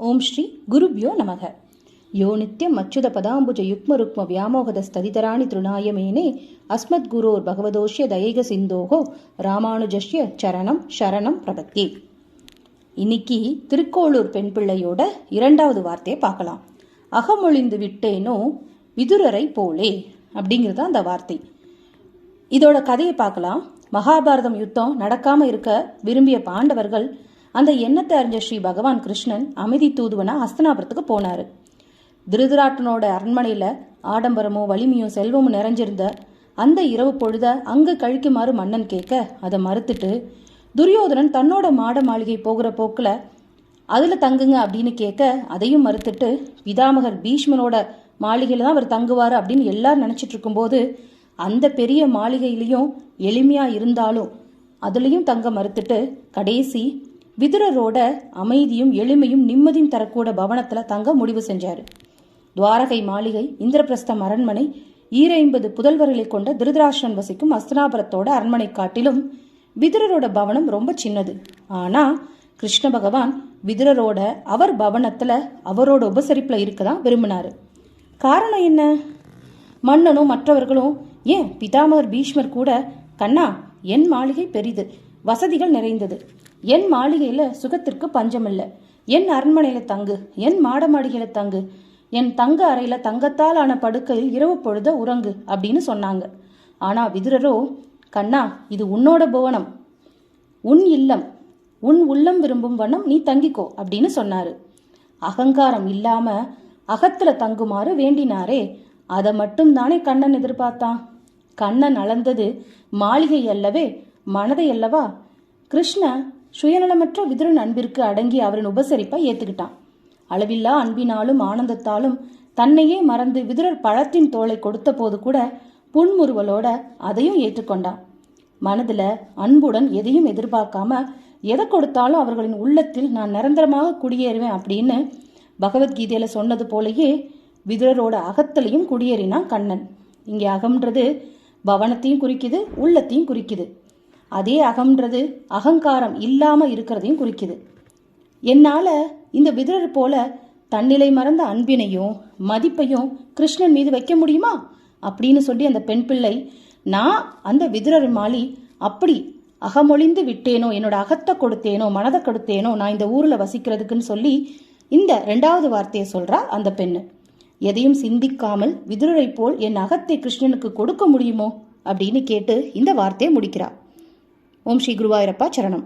ஓம் ஸ்ரீ குருப்யோ நமக. யோ நித்யம் அச்சுத பதாம்புஜ யுக்ம ருக்ம வியாமோகத ஸ்ததிதராணி திருநாய அஸ்மத் குரோர் பகவதோஷ்ய தயைக சிந்தோகோ ராமானுஜஸ்ய சரணம் சரணம் பிரபத்தி. இன்னைக்கு திருக்கோளூர் பெண் பிள்ளையோட இரண்டாவது வார்த்தையை பார்க்கலாம். அகமொழிந்து விட்டேனோ விதுரரை போலே அப்படிங்கிறது தான் அந்த வார்த்தை. இதோட கதையை பார்க்கலாம். மகாபாரதம் யுத்தம் நடக்காம இருக்க விரும்பிய பாண்டவர்கள் அந்த எண்ணத்தை அறிஞ்ச ஸ்ரீ பகவான் கிருஷ்ணன் அமைதி தூதுவனா அஸ்தனாபுரத்துக்கு போனார். திருதராட்டனோட அரண்மனையில் ஆடம்பரமும் வலிமையும் செல்வமும் நிறைஞ்சிருந்த அந்த இரவு பொழுத அங்கு கழிக்குமாறு மன்னன் கேட்க அதை மறுத்துட்டு துரியோதனன் தன்னோட மாட மாளிகை போகிற போக்கில் அதில் தங்குங்க அப்படின்னு கேட்க அதையும் மறுத்துட்டு பிதாமகர் பீஷ்மனோட மாளிகையில் தான் அவர் தங்குவார் அப்படின்னு எல்லாரும் நினச்சிட்டு இருக்கும்போது அந்த பெரிய மாளிகையிலையும் எளிமையாக இருந்தாலும் அதுலேயும் தங்க மறுத்துட்டு கடைசி விதுரரோட அமைதியும் எளிமையும் நிம்மதியும் தரக்கூட பவனத்துல தங்க முடிவு செஞ்சாரு. துவாரகை மாளிகை இந்திரபிரஸ்தம் அரண்மனை ஈரைம்பது புதல்வர்களை கொண்ட திருதராஷ்டன் வசிக்கும் அஸ்தனாபுரத்தோட அரண்மனை காட்டிலும் விதுரரோட பவனம் ரொம்ப சின்னது. ஆனா கிருஷ்ண பகவான் விதுரரோட அவர் பவனத்துல அவரோட உபசரிப்புல இருக்கதான் விரும்பினாரு. காரணம் என்ன? மன்னனும் மற்றவர்களும் ஏன் பிதாமகர் பீஷ்மர் கூட கண்ணா என் மாளிகை பெரிது வசதிகள் நிறைந்தது. என் மாளிகையில சுகத்திற்கு பஞ்சமில்ல. என் அரண்மனையில தங்கு. என் மாட மாளிகையில தங்கு. என் தங்க அறையில தங்கத்தால் ஆன படுக்கையில் இரவு பொழுத உறங்கு அப்படின்னு சொன்னாங்க. ஆனா விதுரரோ கண்ணா இது உன்னோட புவனம். உன் இல்லம். உன் உள்ளம் விரும்பும் வண்ணம் நீ தங்கிக்கோ அப்படின்னு சொன்னாரு. அகங்காரம் இல்லாம அகத்துல தங்குமாறு வேண்டினாரே. அதை மட்டும் தானே கண்ணன் எதிர்பார்த்தான். கண்ணன் அளந்தது மாளிகை அல்லவே மனதை அல்லவா? கிருஷ்ண சுயநலமற்ற விதுரன் அன்பிற்கு அடங்கி அவரின் உபசரிப்பை ஏத்துக்கிட்டான். அளவில்லா அன்பினாலும் ஆனந்தத்தாலும் தன்னையே மறந்து விதுரர் பழத்தின் தோலை கொடுத்த போது கூட புன்முறுவலோட அதையும் ஏற்றுக்கொண்டான். மனதுல அன்புடன் எதையும் எதிர்பார்க்காம எதை கொடுத்தாலும் அவர்களின் உள்ளத்தில் நான் நிரந்தரமாக குடியேறுவேன் அப்படின்னு பகவத்கீதையில சொன்னது போலயே விதுரரோட அகத்திலையும் குடியேறினான் கண்ணன். இங்கே அகம்ன்றது பவனத்தையும் குறிக்குது உள்ளத்தையும் குறிக்குது. அதே அகம்ன்றது அகங்காரம் இல்லாமல் இருக்கிறதையும் குறிக்குது. என்னால் இந்த விதுரர் போல தன்னிலை மறந்த அன்பினையும் மதிப்பையும் கிருஷ்ணன் மீது வைக்க முடியுமா? அப்படின்னு சொல்லி அந்த பெண் பிள்ளை நான் அந்த விதுரர் மாலி அப்படி அகமொழிந்து விட்டேனோ என்னோட அகத்தை கொடுத்தேனோ மனதை கொடுத்தேனோ நான் இந்த ஊரில் வசிக்கிறதுக்குன்னு சொல்லி இந்த ரெண்டாவது வார்த்தையை சொல்கிறா அந்த பெண்ணு. எதையும் சிந்திக்காமல் விதுரரை போல் என் அகத்தை கிருஷ்ணனுக்கு கொடுக்க முடியுமோ? அப்படின்னு கேட்டு இந்த வார்த்தையை முடிக்கிறாள் ஓம் ஸ்ரீ குருவாயூரப்பா சரணம்.